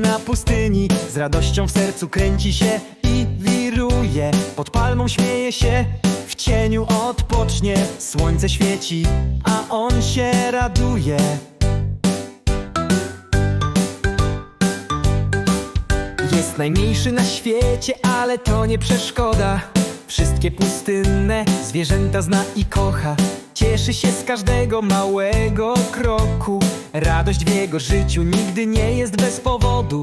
na pustyni. Z radością w sercu kręci się i wiruje. Pod palmą śmieje się, w cieniu odpocznie. Słońce świeci, a on się raduje. Jest najmniejszy na świecie, ale to nie przeszkoda. Wszystkie pustynne zwierzęta zna i kocha Cieszy się z każdego małego kroku. Radość w jego życiu nigdy nie jest bez powodu.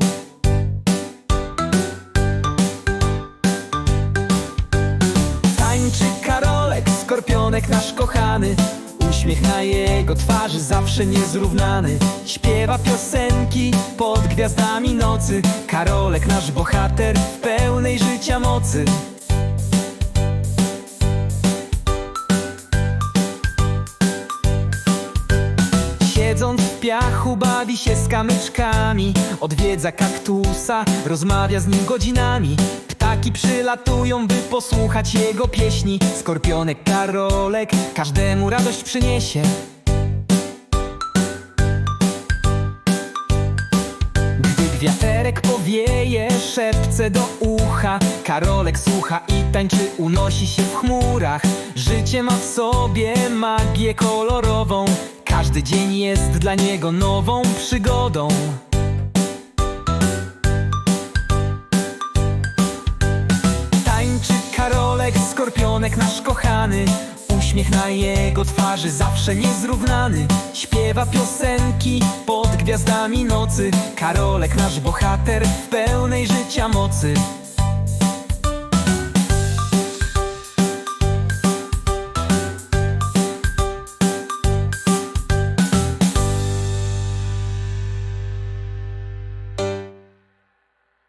Tańczy Karolek, skorpionek nasz kochany. Uśmiech na jego twarzy zawsze niezrównany. Śpiewa piosenki pod gwiazdami nocy. Karolek nasz bohater w pełnej życia mocy piachu bawi się z kamyczkami. Odwiedza kaktusa, rozmawia z nim godzinami. Ptaki przylatują, by posłuchać jego pieśni. Skorpionek Karolek każdemu radość przyniesie. Gdy wiaterek powieje, szepce do ucha Karolek słucha i tańczy, unosi się w chmurach. Życie ma w sobie magię kolorową Każdy dzień jest dla niego nową przygodą. Tańczy Karolek, skorpionek nasz kochany. Uśmiech na jego twarzy zawsze niezrównany. Śpiewa piosenki pod gwiazdami nocy. Karolek nasz bohater pełnej życia mocy